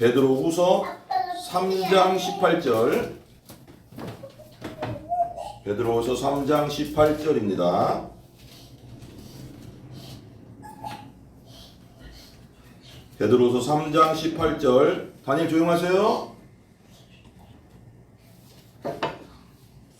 베드로 후서 3장 18절. 베드로 후서 3장 18절입니다. 베드로후서 3장 18절. 다니엘 조용하세요.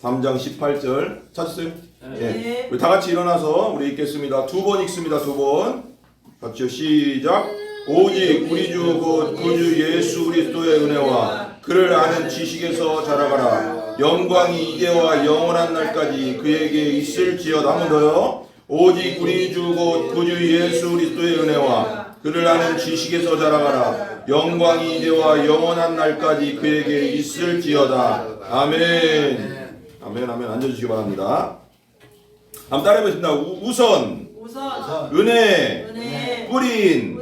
3장 18절 찾으세요? 예. 우리 다 같이 일어나서 우리 읽겠습니다. 두 번 읽습니다. 두 번. 같이요. 시작. 오직 우리 주 곧 구주 예수 그리스도의 은혜와 그를 아는 지식에서 자라가라. 영광이 이제와 영원한 날까지 그에게 있을지어다. 한번 더요. 오직 우리 주 곧 구주 예수 그리스도의 은혜와 그를 아는 지식에서 자라가라. 영광이 이제와 영원한 날까지 그에게 있을지어다. 아멘. 아멘. 아멘. 앉아주시기 바랍니다. 한번 따라해보겠습니다. 우- 우선 우선 은혜 은혜 뿌린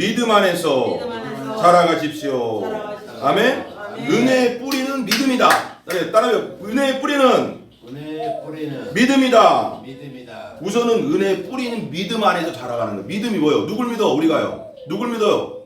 믿음 안에서 믿음 안에서 자라가십시오. 자라가십시오. 아멘. 아멘. 은혜의 뿌리는 믿음이다. 따라해, 따라해요. 은혜의 뿌리는 은혜의 뿌리는 믿음이다. 믿음이다. 우선은 은혜의 뿌리는 믿음 안에서 자라가는 거예요. 믿음이 뭐예요? 누굴 믿어? 우리가요. 누굴 믿어요?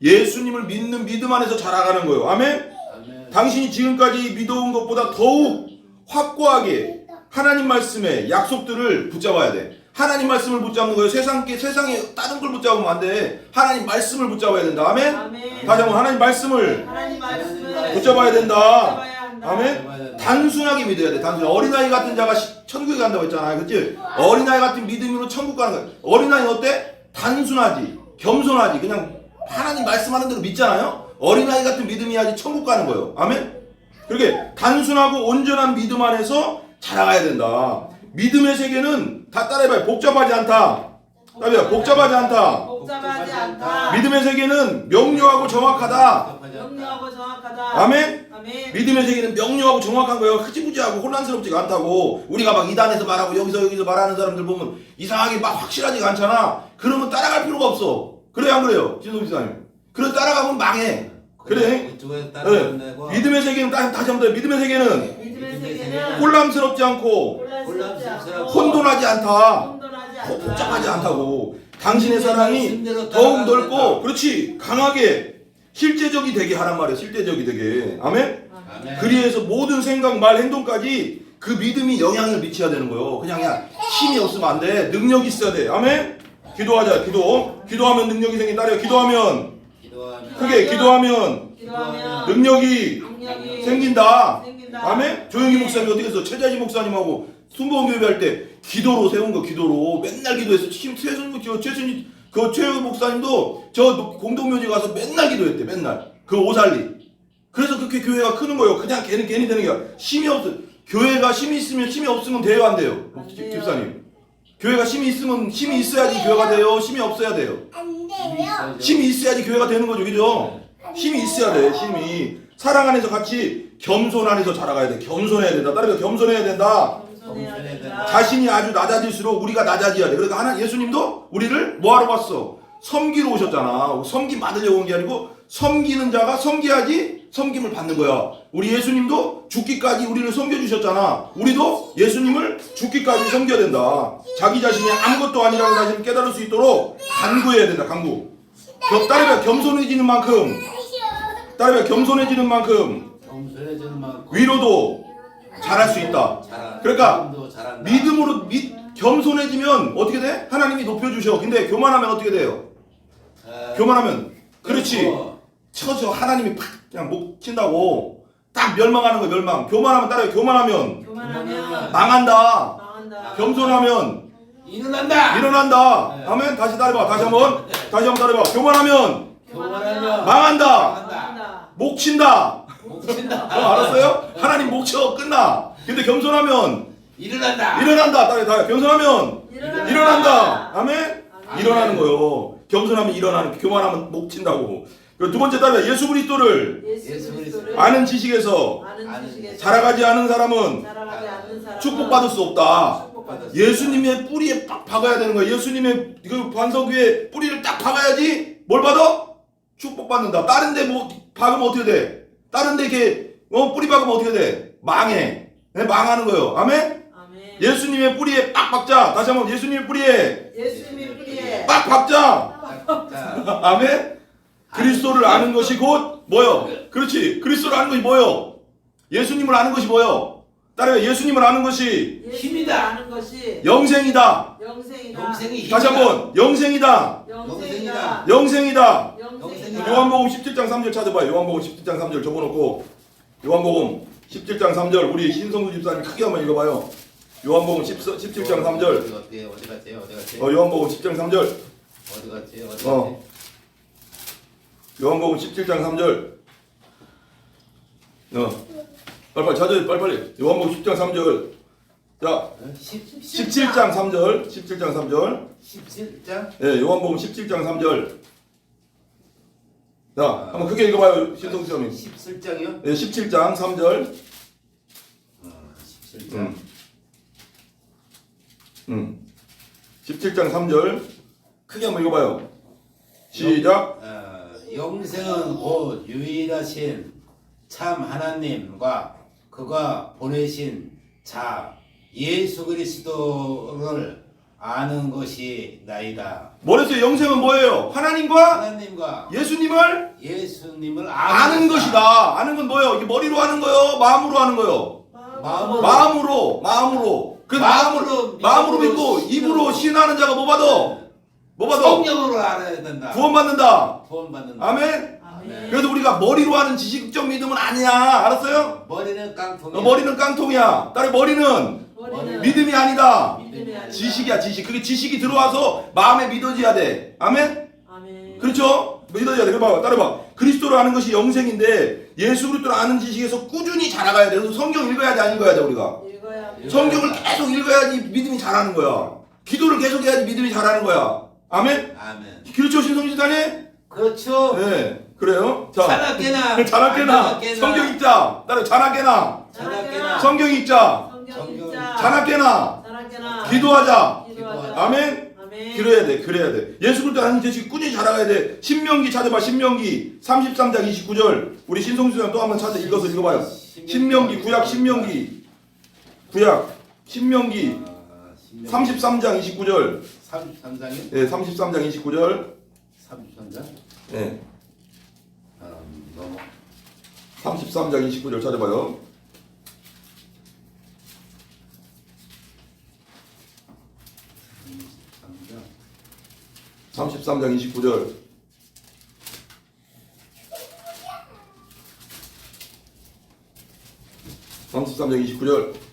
예수님을 믿는 믿음 안에서 자라가는 거예요. 아멘. 아멘. 당신이 지금까지 믿어온 것보다 더욱 확고하게 하나님 말씀의 약속들을 붙잡아야 돼. 하나님 말씀을 붙잡는 거예요. 세상 게 세상에 다른 걸 붙잡으면 안 돼. 하나님 말씀을 붙잡아야 된다. 아멘. 아멘. 다시 한번 하나님 말씀을 하나님 말씀을 붙잡아야 된다. 붙잡아야 한다. 아멘. 단순하게 믿어야 돼. 단순. 어린아이 같은 자가 시- 천국에 간다고 했잖아요. 그치? 어린아이 같은 믿음으로 천국 가는 거야. 어린아이 어때? 단순하지. 겸손하지. 그냥 하나님 말씀하는 대로 믿잖아요. 어린아이 같은 믿음이야지 천국 가는 거예요. 아멘. 그렇게 단순하고 온전한 믿음 안에서 자라가야 된다. 믿음의 세계는 다 따라해봐요. 복잡하지 않다. 따라해봐요. 복잡하지 않다. 복잡하지 않다. 믿음의 세계는 명료하고 정확하다. 명료하고 정확하다. 아멘. 아멘. 믿음의 세계는 명료하고 정확한 거예요. 흐지부지하고 혼란스럽지가 않다고. 우리가 막 이단에서 말하고 여기서 여기서 말하는 사람들 보면 이상하게 막 확실하지가 않잖아. 그러면 따라갈 필요가 없어. 그래 안 그래요? 진동 기사님. 그래 따라가면 망해. 그래. 이쪽에서 네. 따라간다고. 믿음의 세계는 다- 다시 한번 더 믿음의 세계는 믿음의 세계는 혼란스럽지 않고 혼돈하지 않다. 혼돈하지. 복잡하지 않다고. 당신의 사랑이 더욱 넓고 그렇지 강하게 실제적이 되게 하란 말이야. 실제적이 되게. 아멘. 아멘. 그리해서 모든 생각, 말, 행동까지 그 믿음이 영향을 미쳐야 되는 거예요. 그냥 그냥 힘이 없으면 안 돼. 능력이 있어야 돼. 아멘. 기도하자. 기도. 기도하면 능력이 생긴 딸이야. 기도하면 기도하면 크게 기도하면 기도하면 능력이 능력이 생긴다. 생긴다. 아멘. 조영기 목사님 어떻게 했어? 최자지 목사님하고 순복음 교회 할 때 기도로 세운 거 기도로 맨날 기도했어. 지금 최순 저 최순이 그 최영 목사님도 저 공동묘지 가서 맨날 기도했대. 맨날 그 오살리. 그래서 그렇게 교회가 크는 거예요. 그냥 괜히 괜히 되는 게 아니라 힘이 없어. 교회가 힘이 있으면 힘이 없으면 돼요 안 돼요? 안 집- 돼요. 집사님. 교회가 힘이 있으면 힘이 있어야지 교회가 돼요. 힘이 없어야 돼요. 안 돼요. 힘이 있어야지 교회가 되는 거죠, 그죠? 힘이 있어야 돼, 힘이. 사랑 안에서 같이 겸손 안에서 자라가야 돼. 겸손해야 된다. 따라서 겸손해야 된다. 겸손해야 된다. 자신이 아주 낮아질수록 우리가 낮아져야 돼. 그러니까 하나 예수님도 우리를 뭐하러 왔어? 섬기러 오셨잖아. 섬김 받으려고 온 게 아니고 섬기는 자가 섬겨야지 섬김을 받는 거야. 우리 예수님도 죽기까지 우리를 섬겨주셨잖아. 우리도 예수님을 죽기까지 섬겨야 된다. 자기 자신이 아무것도 아니라는 사실을 깨달을 수 있도록 간구해야 된다. 간구. 겸, 따르면 겸손해지는 만큼 따르면 겸손해지는 만큼 위로도 잘할 수 있다. 그러니까. 믿음으로 믿, 겸손해지면 어떻게 돼? 하나님이 높여주셔. 근데 교만하면 어떻게 돼요? 에, 교만하면 그렇지. 쳐져 하나님이 팍 그냥 목 친다고 딱 멸망하는 거 멸망. 교만하면 따라요. 교만하면 교만하면 망한다. 망한다. 겸손하면 일어난다. 일어난다. 네. 아멘. 다시 따라봐. 다시 한번. 다시 한번 따라봐. 교만하면 교만하면 망한다. 망한다. 망한다. 목 친다. 목 친다. 어, 알았어요? 하나님 목쳐 끝나. 근데 겸손하면 일어난다. 일어난다. 따라요. 따라요. 겸손하면 일어난다. 일어난다. 아멘. 아멘. 일어나는 거요. 겸손하면 일어나는, 교만하면 목 친다고. 그리고 두 번째 따라 예수 그리스도를 예수 그리스도를 아는 지식에서 아는 지식에서 자라가지 않은 사람은 않는 축복받을 수 없다. 예수님의 뿌리에 빡 박아야 되는 거야. 예수님의 그 반석 위에 뿌리를 딱 박아야지 뭘 받아? 축복받는다. 다른 데 뭐 박으면 어떻게 돼? 다른 데 이렇게 어, 뿌리 박으면 어떻게 돼? 망해. 네, 망하는 거예요. 아멘? 아멘. 예수님의 뿌리에 빡 박자. 다시 한번 예수님의 뿌리에 예수님의 뿌리에 빡 박자. 자, 아멘? 그리스도를 아는 것이 곧 뭐요? 그렇지. 그리스도를 아는 것이 뭐요? 예수님을 아는 것이 뭐요? 따라요. 예수님을 아는 것이 힘이다. 아는 것이 영생이다. 영생이다. 영생이 다시 힘이다. 한번 영생이다. 영생이다. 영생이다. 영생이다. 요한복음 17장 3절 찾아봐요. 요한복음 17장 3절 적어놓고 요한복음 17장 3절 우리 신성수 집사님 크게 한번 읽어봐요. 요한복음 10, 17장 3절 어디 갔지? 어디 갔지? 어, 요한복음 10장 3절 어디 갔지? 어디 갔지? 어. 요한복음 17장 3절 어 빨리빨리 찾아요 빨리빨리 요한복음 10장 3절 자 어? 10 17장 3절 17장 3절 17장 예 요한복음 17장 3절 자 한번 크게 읽어 봐요 신성수 집사님 17장이요? 예, 17장 3절 어, 17장. 음. 음. 17장 3절 크게 한번 읽어 봐요 시작 어, 영생은 곧 유일하신 참 하나님과 그가 보내신 자 예수 그리스도를 아는 것이 나이다. 뭐랬어요 영생은 뭐예요 하나님과 하나님과 예수님을 예수님을 아는 것이다. 아는 건 뭐예요? 이게 머리로 하는 거요? 마음으로 하는 거요? 마음으로. 마음으로, 마음으로. 그 마음으로, 마음으로 마음으로 믿고 믿고 입으로 신하는 자가 뭐 받아? 성령으로 알아야 된다. 구원받는다. 구원받는다. 아멘. 아멘. 그래도 우리가 머리로 하는 지식적 믿음은 아니야. 알았어요? 머리는 깡통이야. 어, 머리는 깡통이야. 딸의 머리는 머리는 믿음이 아니다. 믿음이 아니라 지식이야, 지식. 그게 지식이 들어와서 마음에 믿어져야 돼. 아멘. 아멘. 그렇죠? 믿어야 돼. 그봐 따라 봐. 그리스도를 아는 것이 영생인데 예수 그리스도를 아는 지식에서 꾸준히 자라가야 돼. 그래서 성경 읽어야 돼, 안 읽어야 돼, 우리가. 읽어야 합니다. 성경을 계속 읽어야지 믿음이 자라는 거야. 기도를 계속 해야지 믿음이 자라는 거야. 아멘? 아멘. 그렇죠, 신성지사님? 그렇죠. 네, 그래요. 자, 자나깨나. 자나깨나. 성경 읽자. 따라 자나깨나. 자나깨나. 성경 읽자. 성경 읽자. 자나깨나. 자나깨나. 기도하자. 기도하자. 아멘? 아멘. 그래야 돼, 그래야 돼. 예수 그리스도 아는 지식 꾸준히 자라가야 돼. 신명기 찾아봐, 신명기 33장 29절. 우리 신성수장 또 한번 찾아 읽어서 읽어봐요. 신명기, 구약 신명기. 구약, 신명기 아, 33장 29절. 33장이요? 예, 33장 29절. 33장? 예, 음, 넘어. 33장 29절 찾아봐요. 장 33장 29절. (33장 29절)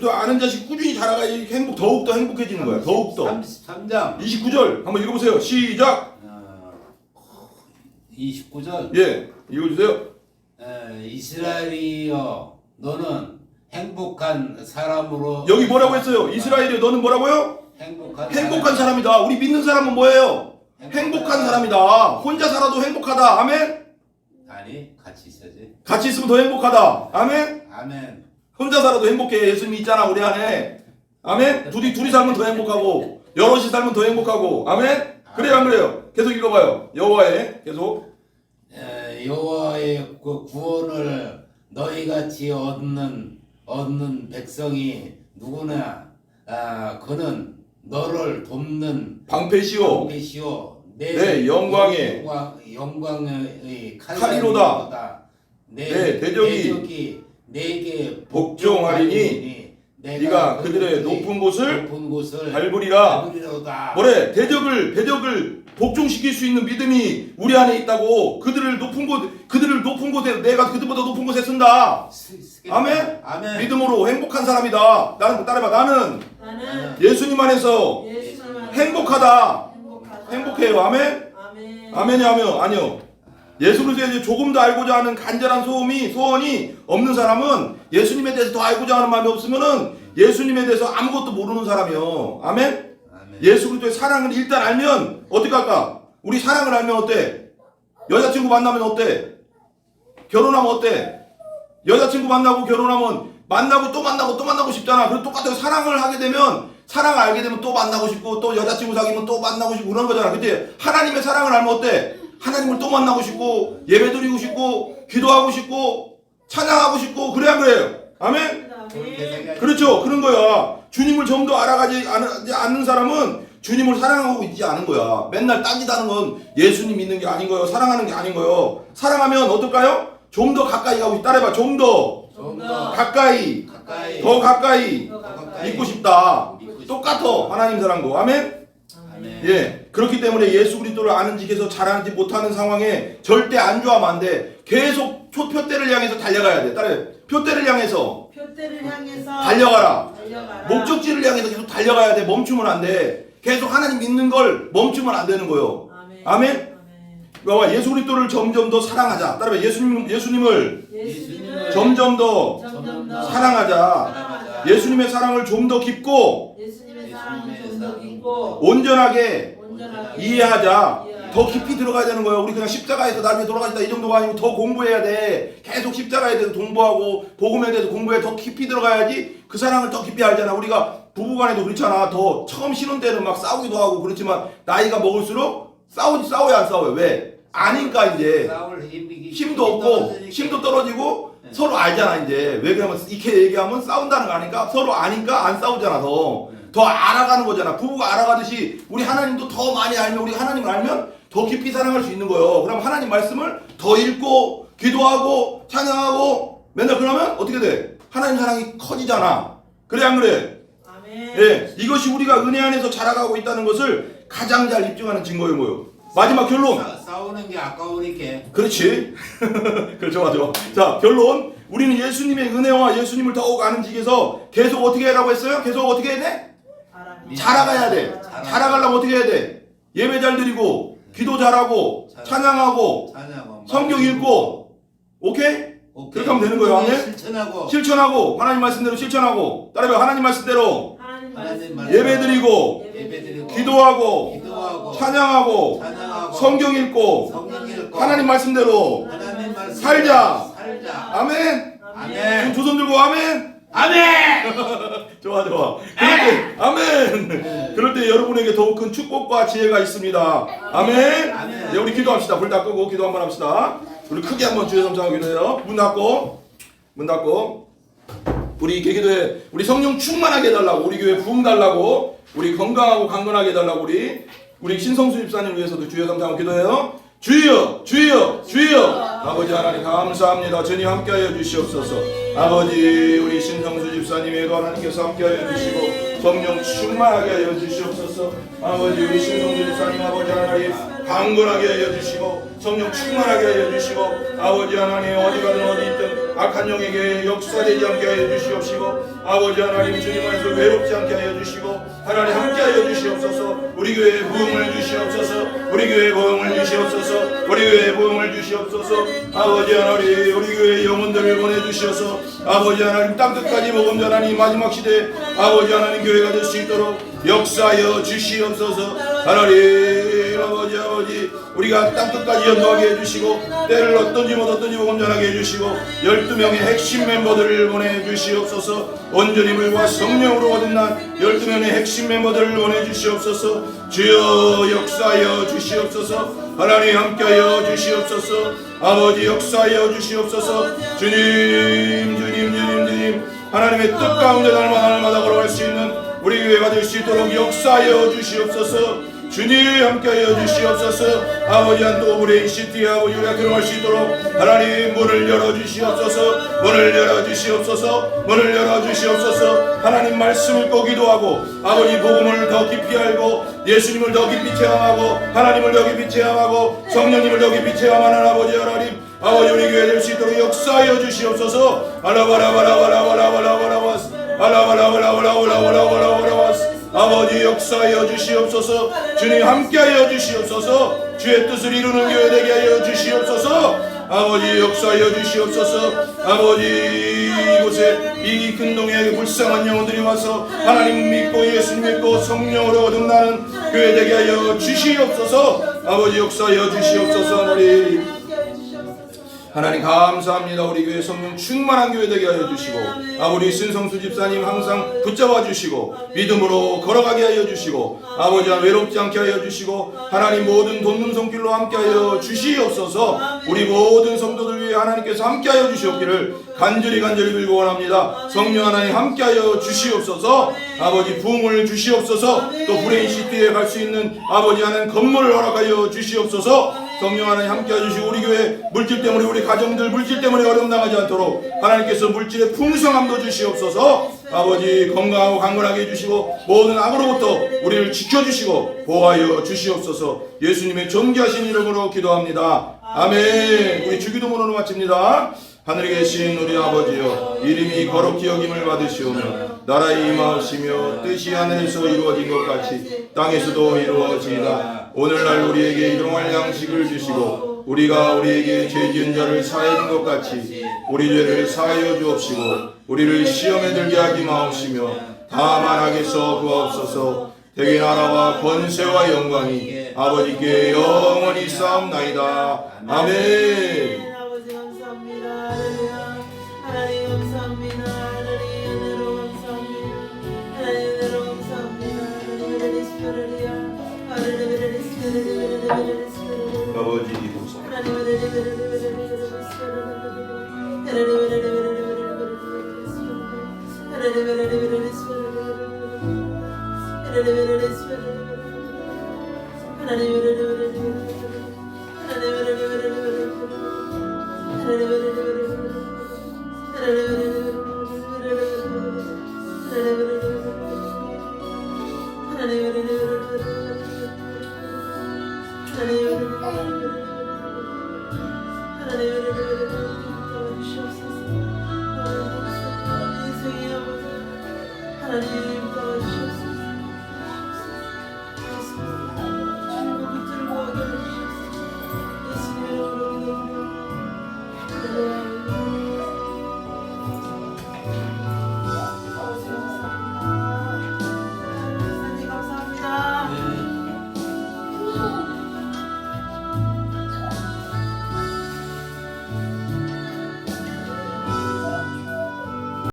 예수도 아는 자식 꾸준히 자라가야 행복 더욱 더 행복해지는 거야. 더욱 더. 33장. 29절. 한번 읽어보세요. 시작. 어, 29절. 예 읽어주세요. 에, 이스라엘이여 너는 행복한 사람으로 여기 뭐라고 했어요? 이스라엘이 너는 뭐라고요? 행복한, 행복한 사람이다. 우리 믿는 사람은 뭐예요? 행복한 사람이다. 혼자 살아도 행복하다. 아멘? 아니 같이 있어야지. 같이 있으면 더 행복하다. 아멘? 아멘 혼자 살아도 행복해. 예수님이 있잖아 우리 안에. 아멘? 둘이 둘이 살면 더 행복하고 여럿이 살면 더 행복하고. 아멘? 그래요 안 그래요? 계속 읽어봐요. 여호와의 계속. 에, 여호와의 그 구원을 너희 같이 얻는 얻는 백성이 누구나 아 그는 너를 돕는 방패시오. 방패시오. 내 영광의 영광, 영광의 칼이로다. 내, 내 대적이 내게 복종하리니 네가 그들의 높은 곳을 높은 곳을 밟으리라 밟으리로다. 뭐래 대적을 대적을 복종시킬 수 있는 믿음이 우리 안에 있다고 그들을 높은 곳 그들을 높은 곳에 내가 그들보다 높은 곳에 쓴다. 아멘? 아멘. 믿음으로 행복한 사람이다 나는 따라봐 나는 나는 예수님 안에서 예수님 행복하다. 행복해요 아멘 아멘. 아멘이 하며 아니요 예수 그리스도에 대해 조금 더 알고자 하는 간절한 소음이 소원이 없는 사람은 예수님에 대해서 더 알고자 하는 마음이 없으면은 예수님에 대해서 아무것도 모르는 사람이요. 아멘? 아멘. 예수 그리스도의 사랑을 일단 알면 어떻게 할까? 우리 사랑을 알면 어때? 여자친구 만나면 어때? 결혼하면 어때? 여자친구 만나고 결혼하면 만나고 또 만나고 또 만나고 싶잖아. 그리고 똑같아요. 사랑을 하게 되면 사랑을 알게 되면 또 만나고 싶고 또 여자친구 사귀면 또 만나고 싶고 그런 거잖아. 근데 하나님의 사랑을 알면 어때 하나님을 또 만나고 싶고 예배 드리고 싶고 기도하고 싶고 찬양하고 싶고 그래야 그래요 아멘. 그렇죠. 그런 거야. 주님을 좀 더 알아가지 않- 않는 사람은 주님을 사랑하고 있지 않은 거야. 맨날 딴짓하는 건 예수님 믿는 게 아닌 거예요. 사랑하는 게 아닌 거예요. 사랑하면 어떨까요? 좀 더 가까이 가고 있- 따라해봐. 좀 더 좀 더 가까이, 가까이 더 가까이 더 가까이. 믿고 싶다. 믿고 싶다. 똑같아. 하나님 사랑도. 아멘. 아멘. 예. 그렇기 때문에 예수 그리스도를 아는 지에서 잘하지 못하는 상황에 절대 안주하면 안 돼. 계속 표, 표대를 향해서 달려가야 돼. 따라해. 표대를 향해서 표대를 향해서 달려가라. 달려가라. 목적지를 향해서 계속 달려가야 돼. 멈추면 안 돼. 계속 하나님 믿는 걸 멈추면 안 되는 거예요. 아멘. 아멘? 아멘. 봐봐. 예수 그리스도를 점점 더 사랑하자. 따라해. 예수님 예수님을 예수님을 점점 더 점점 더 사랑하자. 사랑하자. 예수님의 사랑을 좀 더 깊고 예수님의 사랑을 온전하게 온전하게 이해하자. 이해하자. 더 깊이 들어가야 되는 거예요. 우리 그냥 십자가에서 나중에 돌아가시다 이 정도가 아니고 더 공부해야 돼. 계속 십자가에 대해서 공부하고 복음에 대해서 공부해 더 깊이 들어가야지 그 사랑을 더 깊이 알잖아. 우리가 부부간에도 그렇잖아. 더 처음 신혼 때는 막 싸우기도 하고 그렇지만 나이가 먹을수록 싸우지 싸워야 안 싸워요. 왜? 아니까 이제 싸울 힘이 힘도 없고. 힘도 떨어지고 네. 서로 알잖아 이제 왜 그러면 이렇게 얘기하면 싸운다는 거 아니까 서로 아니까 안 싸우잖아 더. 네. 더 알아가는 거잖아. 부부가 알아가듯이 우리 하나님도 더 많이 알면 우리 하나님을 알면 더 깊이 사랑할 수 있는 거예요. 그럼 하나님 말씀을 더 읽고 기도하고 찬양하고 맨날 그러면 어떻게 돼? 하나님 사랑이 커지잖아. 그래 안 그래? 아멘. 예, 이것이 우리가 은혜 안에서 자라가고 있다는 것을 가장 잘 입증하는 증거예요, 뭐요? 마지막 결론. 싸, 싸우는 게 아까우니까 그렇지. 그렇죠, 맞아. 자, 결론. 우리는 예수님의 은혜와 예수님을 더욱 아는 지에서 계속 어떻게 하라고 했어요? 계속 어떻게 해야 돼? 자라가야 돼. 자라- 자라가려면 어떻게 해야 돼? 예배 잘 드리고, 기도 잘하고, 찬양하고, 성경 읽고, 오케이? 오케이. 그렇게 하면 되는 거예요, 아멘? 실천하고 실천하고, 하나님 말씀대로 실천하고, 따라해봐, 하나님 말씀대로 하나님 하나님 말씀 예배 드리고, 예배 드리고 기도하고, 기도하고 찬양하고, 찬양하고 성경 읽고, 성경 읽고 하나님 말씀대로 하나님 말씀 살자. 살자 아멘. 아멘 두손 들고 아멘. 아멘 좋아 좋아. 그럴 때 아멘. 그럴 때 여러분에게 더욱 큰 축복과 지혜가 있습니다. 아멘. 아멘. 네, 우리 기도합시다. 불 다 끄고 기도 한번 합시다. 우리 크게 한번 주의 성장하고 기도해요. 문 닫고 문 닫고 우리 개기도에 우리 성령 충만하게 해달라고 우리 교회 부흥 달라고 우리 건강하고 강건하게 해달라고 우리 우리 신성수 집사님 위해서도 주의 성장하고 기도해요. 주여 주여 주여 아버지 하나님 감사합니다. 주님 함께하여 주시옵소서. 아버지 우리 신성수 집사님에도 하나님께서 함께하여 주시고 성령 충만하게 하여 주시옵소서. 아버지 우리 신성수 집사님 아버지 하나님 강건하게 하여 주시고 성령 충만하게 하여 주시고 아버지 하나님 어디 가든 어디 있든 악한 영에게 역사되지 않게 하여 주시옵시고 아버지 하나님 주님 안에서 외롭지 않게 하여 주시고 하나님 함께 하여 주시옵소서. 우리 교회에 부흥을 주시옵소서. 우리 교회에 부흥을 주시옵소서. 우리 교회에 부흥을 주시옵소서. 아버지 하나님 우리 교회에 영혼들을 보내주시어서 아버지 하나님 땅끝까지 복음 전하니 마지막 시대 아버지 하나님 교회가 될 수 있도록 역사하여 주시옵소서. 하나님 아버지 아버지 우리가 땅끝까지 연도하게 해주시고 때를 어떤지 못 어떤지 복음 전하게 해주시고 12명의 핵심 멤버들을 보내주시옵소서. 온전히 물과 성령으로 거듭난 12명의 핵심 멤버들을 보내주시옵소서. 주여 역사하여 주시옵소서. 하나님 함께하여 주시옵소서. 아버지 역사하여 주시옵소서. 주님 주님 주님 주님. 하나님의 뜻 가운데 날마다 날마다 걸어갈 수 있는 우리 교회가 될 수 있도록 역사하여 주시옵소서 주님 함께하여 주시옵소서. 아버지 한또 우리 시티 아버지 우리가 들어갈 수 있도록 하나님 문을 열어주시옵소서. 문을 열어주시옵소서. 문을 열어주시옵소서. 하나님 말씀을 꼭 기도하고 아버지 복음을 더 깊이 알고 예수님을 더 깊이 체험하고 하나님을 더 깊이 체험하고 성령님을 더 깊이 체험하는 아버지 하나님 아버지 우리 교회 될 수 있도록 역사하여 주시옵소서. 알라바라바라바라바라바라바라바스 알라바라바라바라바라바라바라바스 아버지 역사하여 주시옵소서. 주님 함께하여 주시옵소서. 주의 뜻을 이루는 교회 되게 하여 주시옵소서. 아버지 역사하여 주시옵소서. 아버지 이곳에 이 근동에 불쌍한 영혼들이 와서 하나님 믿고 예수 믿고 성령으로 거듭나는 교회 되게 하여 주시옵소서. 아버지 역사하여 주시옵소서 우리 하나님 감사합니다. 우리 교회 성령 충만한 교회 되게 하여 주시고 아버지 신성수 집사님 항상 붙잡아 주시고 믿음으로 걸어가게 하여 주시고 아버지와 외롭지 않게 하여 주시고 하나님 모든 돕는 손길로 함께 하여 주시옵소서 우리 모든 성도들 위해 하나님께서 함께 하여 주시옵기를 간절히 간절히 빌고 원합니다. 성령 하나님 함께 하여 주시옵소서 아버지 부흥을 주시옵소서 또 브레인시티에 갈 수 있는 아버지 하는 건물을 허락하여 주시옵소서 성령 하나님 함께 해주시고 우리 교회 물질 때문에 우리 가정들 물질 때문에 어려움 당하지 않도록 하나님께서 물질의 풍성함도 주시옵소서. 아버지 건강하고 강건하게 해주시고 모든 악으로부터 우리를 지켜주시고 보호하여 주시옵소서. 예수님의 존귀하신 이름으로 기도합니다. 아멘. 우리 주기도문으로 마칩니다. 하늘에 계신 우리 아버지여 이름이 거룩히 여김을 받으시오며 나라의 임하시며 뜻이 하늘에서 이루어진 것 같이 땅에서도 이루어지이다 오늘날 우리에게 일용할 양식을 주시고 우리가 우리에게 죄 지은 자를 준것 같이 우리 죄를 사하여 주옵시고 우리를 시험에 들게 하지 마옵시며 다만 하게서 구하옵소서. 대개 나라와 권세와 영광이 아버지께 영원히 싸움나이다. 아멘 하나님